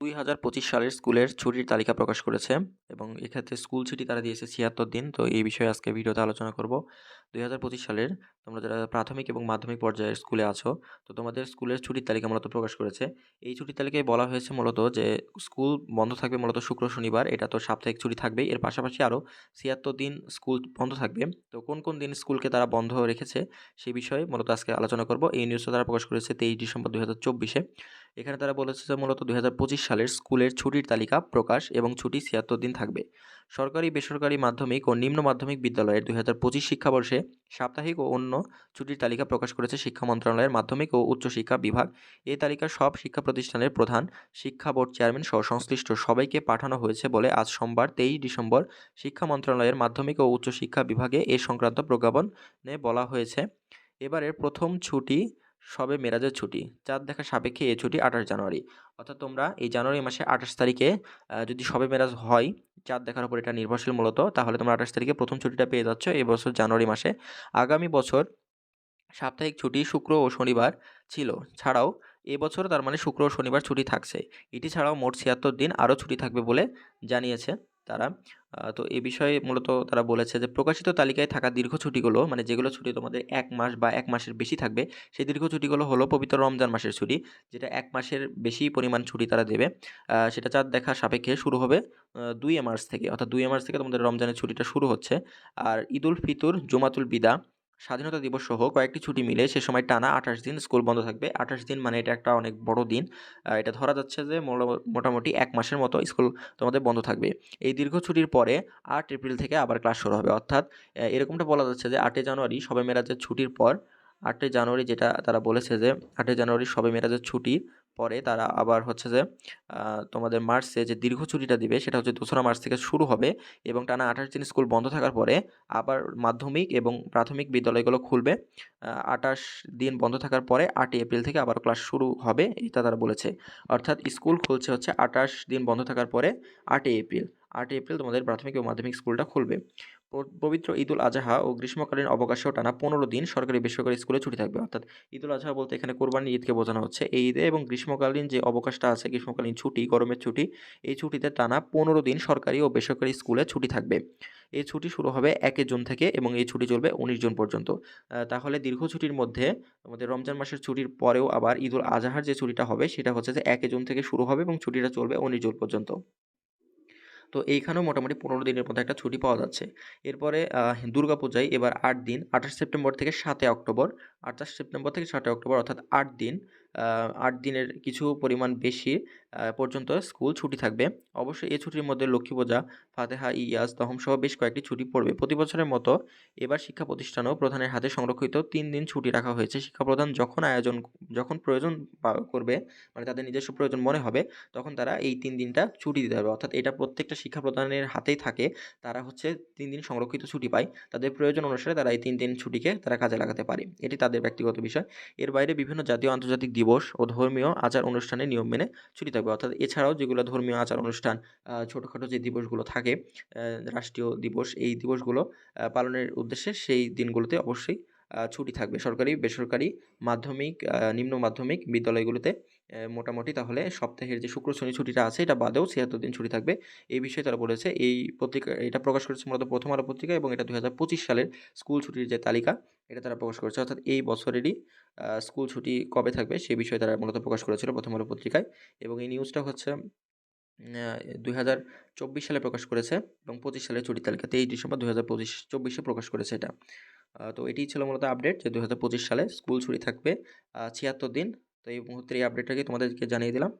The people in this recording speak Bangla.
দুই হাজার পঁচিশ সালের স্কুলের ছুটির তালিকা প্রকাশ করেছে এবং এক্ষেত্রে স্কুল ছুটি তারা দিয়েছে ছিয়াত্তর দিন। তো এই বিষয়ে আজকে ভিডিওতে আলোচনা করব। দুই হাজার পঁচিশ সালের তোমরা যারা প্রাথমিক এবং মাধ্যমিক পর্যায়ের স্কুলে আছো, তো তোমাদের স্কুলের ছুটির তালিকা মূলত প্রকাশ করেছে। এই ছুটির তালিকায় বলা হয়েছে মূলত যে স্কুল বন্ধ থাকবে মূলত শুক্র, শনিবার। এটা তো সাপ্তাহিক ছুটি থাকবে এর পাশাপাশি আরও ছিয়াত্তর দিন স্কুল বন্ধ থাকবে। তো কোন কোন দিন স্কুলকে তারা বন্ধ রেখেছে সেই বিষয়ে মূলত আজকে আলোচনা করব। এই নিউজটা তারা প্রকাশ করেছে তেইশ ডিসেম্বর দুই হাজার চব্বিশে। এখানে তারা বলেছে যে মূলত দুই হাজার পঁচিশ সালের স্কুলের ছুটির তালিকা, প্রকাশ এবং ছুটি ছিয়াত্তর দিন থাকবে। সরকারি, বেসরকারি মাধ্যমিক ও নিম্ন মাধ্যমিক বিদ্যালয়ের দুই হাজার পঁচিশ শিক্ষাবর্ষে সাপ্তাহিক ও অন্য ছুটির তালিকা প্রকাশ করেছে শিক্ষা মন্ত্রণালয়ের মাধ্যমিক ও উচ্চশিক্ষা বিভাগ। এই তালিকা সব শিক্ষা প্রতিষ্ঠানের প্রধান শিক্ষা বোর্ড চেয়ারম্যান সহ সংশ্লিষ্ট সবাইকে পাঠানো হয়েছে বলে আজ সোমবার তেইশ ডিসেম্বর শিক্ষা মন্ত্রণালয়ের মাধ্যমিক ও উচ্চশিক্ষা বিভাগে এ সংক্রান্ত প্রজ্ঞাপনে বলা হয়েছে। এবারের প্রথম ছুটি সবে মেরাজের ছুটি। চাঁদ দেখা সাপেক্ষে এই ছুটি আঠাশ জানুয়ারি। অর্থাৎ তোমরা এই জানুয়ারি মাসে আঠাশ তারিখে যদি সবে মেরাজ হয়, চাঁদ দেখার উপর এটা নির্ভরশীল মূলত, তাহলে তোমরা আঠাশ তারিখে প্রথম ছুটিটা পেয়ে যাচ্ছ এই বছর জানুয়ারি মাসে। আগামী বছর সাপ্তাহিক ছুটি শুক্র ও শনিবার ছিল। ছাড়াও এবছর তার মানে শুক্র ও শনিবার ছুটি থাকছে। এটি ছাড়াও মোট ছিয়াত্তর দিন আরও ছুটি থাকবে বলে জানিয়েছে। তারা। তো এ বিষয়ে মূলত তারা বলেছে যে, প্রকাশিত তালিকায় থাকা দীর্ঘ ছুটিগুলো মানে যেগুলো ছুটি তোমাদের এক মাস বা এক মাসের বেশি থাকবে, সেই দীর্ঘ ছুটিগুলো হলো পবিত্র রমজান মাসের ছুটি, যেটা এক মাসের বেশি পরিমাণ ছুটি তারা দেবে। সেটা চাঁদ দেখা সাপেক্ষে শুরু হবে দুই মার্চ থেকে, অর্থাৎ দুই মার্চ থেকে তোমাদের রমজানের ছুটিটা শুরু হচ্ছে। আর ঈদুল ফিতর, জুমাতুল বিদা স্বাধীনতা দিবস সহ কয়েকটি ছুটি মিলে সে সময় টানা আঠাশ দিন স্কুল বন্ধ থাকবে। আঠাশ দিন মানে এটা একটা অনেক বড় দিন। এটা ধরা যাচ্ছে যে মোটামুটি এক মাসের মতো স্কুল তোমাদের বন্ধ থাকবে। এই দীর্ঘ ছুটির পরে আট এপ্রিল থেকে আবার ক্লাস শুরু হবে। অর্থাৎ এরকমটা বলা যাচ্ছে যে আটই জানুয়ারি সবে মেরাজের ছুটির পর, আটই জানুয়ারি যেটা তারা বলেছে যে আটই জানুয়ারি সবে মেরাজের ছুটি পরে তারা আবার হচ্ছে যে তোমাদের মার্চে যে দীর্ঘ ছুটিটা দিবে সেটা হচ্ছে দোসরা মার্চ থেকে শুরু হবে এবং টানা আঠাশ দিন স্কুল বন্ধ থাকার পরে আবার মাধ্যমিক এবং প্রাথমিক বিদ্যালয়গুলো খুলবে। আঠাশ দিন বন্ধ থাকার পরে আটই এপ্রিল থেকে আবার ক্লাস শুরু হবে, এটা তারা বলেছে। অর্থাৎ স্কুল খুলছে হচ্ছে আঠাশ দিন বন্ধ থাকার পরে আটই এপ্রিল। আটই এপ্রিল তোমাদের প্রাথমিক ও মাধ্যমিক স্কুলটা খুলবে। পবিত্র ঈদুল আজহা ও গ্রীষ্মকালীন অবকাশেও টানা পনেরো দিন সরকারি বেসরকারি স্কুলে ছুটি থাকবে। অর্থাৎ ঈদুল আজহা বলতে এখানে কোরবানি ঈদকে বোঝানো হচ্ছে। এই ঈদে এবং গ্রীষ্মকালীন যে অবকাশটা আছে, গ্রীষ্মকালীন ছুটি, গরমের ছুটি, এই ছুটিতে টানা পনেরো দিন সরকারি ও বেসরকারি স্কুলে ছুটি থাকবে। এই ছুটি শুরু হবে একে জুন থেকে এবং এই ছুটি চলবে উনিশ জুন পর্যন্ত। তাহলে দীর্ঘ ছুটির মধ্যে আমাদের রমজান মাসের ছুটির পরেও আবার ঈদুল আজহার যে ছুটিটা হবে, সেটা হচ্ছে যে একে জুন থেকে শুরু হবে এবং ছুটিটা চলবে উনিশ জুন পর্যন্ত। তো এইখানেও মোটামুটি পনেরো দিনের মধ্যে একটা ছুটি পাওয়া যাচ্ছে। এরপরে দুর্গাপূজায় এবার আট দিন, আঠাশ সেপ্টেম্বর থেকে সাতই অক্টোবর, আঠাশ সেপ্টেম্বর থেকে সাতই অক্টোবর, অর্থাৎ আট দিন আট দিনের কিছু পরিমাণ বেশি পর্যন্ত স্কুল ছুটি থাকবে। অবশ্যই এই ছুটির মধ্যে লক্ষ্মী পূজা, ফাতেহা ইয়াজ তহম সহ বেশ কয়েকটি ছুটি পড়বে। প্রতি বছরের মতো এবার শিক্ষা প্রতিষ্ঠানও প্রধানের হাতে সংরক্ষিত তিন দিন ছুটি রাখা হয়েছে। শিক্ষা প্রধান যখন আয়োজন, যখন প্রয়োজন করবে মানে তাদের নিজস্ব প্রয়োজন মনে হবে, তখন তারা এই তিন দিনটা ছুটি দিতে পারবে। অর্থাৎ এটা প্রত্যেকটা শিক্ষা প্রদানের হাতেই থাকে, তারা হচ্ছে তিন দিন সংরক্ষিত ছুটি পায়। তাদের প্রয়োজন অনুসারে তারা এই তিন দিন ছুটিকে তারা কাজে লাগাতে পারে। এটি তাদের ব্যক্তিগত বিষয়। এর বাইরে বিভিন্ন জাতীয় আন্তর্জাতিক দিবস ও ধর্মীয় আচার অনুষ্ঠানে নিয়ম মেনে ছুটি থাকবে। অর্থাৎ এছাড়াও যেগুলো ধর্মীয় আচার অনুষ্ঠান ছোটোখাটো যে দিবসগুলো থাকে রাষ্ট্রীয় দিবস, এই দিবসগুলো পালনের উদ্দেশ্যে সেই দিনগুলোতে অবশ্যই ছুটি থাকবে। সরকারি, বেসরকারি মাধ্যমিক নিম্ন মাধ্যমিক বিদ্যালয়গুলোতে মোটামুটি তাহলে সপ্তাহের যে শুক্র, শনি ছুটিটা আছে, এটা বাদেও ছিয়াত্তর দিন ছুটি থাকবে। এই বিষয়ে তারা বলেছে, এই পত্রিকা, এটা প্রকাশ করেছে মূলত প্রথম আলো পত্রিকা এবং এটা দু হাজার পঁচিশ সালের স্কুল ছুটির যে তালিকা, এটা তারা প্রকাশ করেছে। অর্থাৎ এই বছরেরই স্কুল ছুটি কবে থাকবে, সে বিষয়ে তারা মূলত প্রকাশ করেছিল প্রথম আলো পত্রিকায়। এবং এই নিউজটা হচ্ছে দুই হাজার চব্বিশ সালে প্রকাশ করেছে এবং পঁচিশ সালের ছুটির তালিকা, তেইশ ডিসেম্বর দু হাজার পঁচিশ, চব্বিশে প্রকাশ করেছে এটা। তো এটি ছিল মূলত আপডেট যে দু হাজার পঁচিশ সালে স্কুল ছুটি থাকবে ছিয়াত্তর দিন। তো এই মুহূর্তে এই আপডেটটাকে তোমাদেরকে জানিয়ে দিলাম।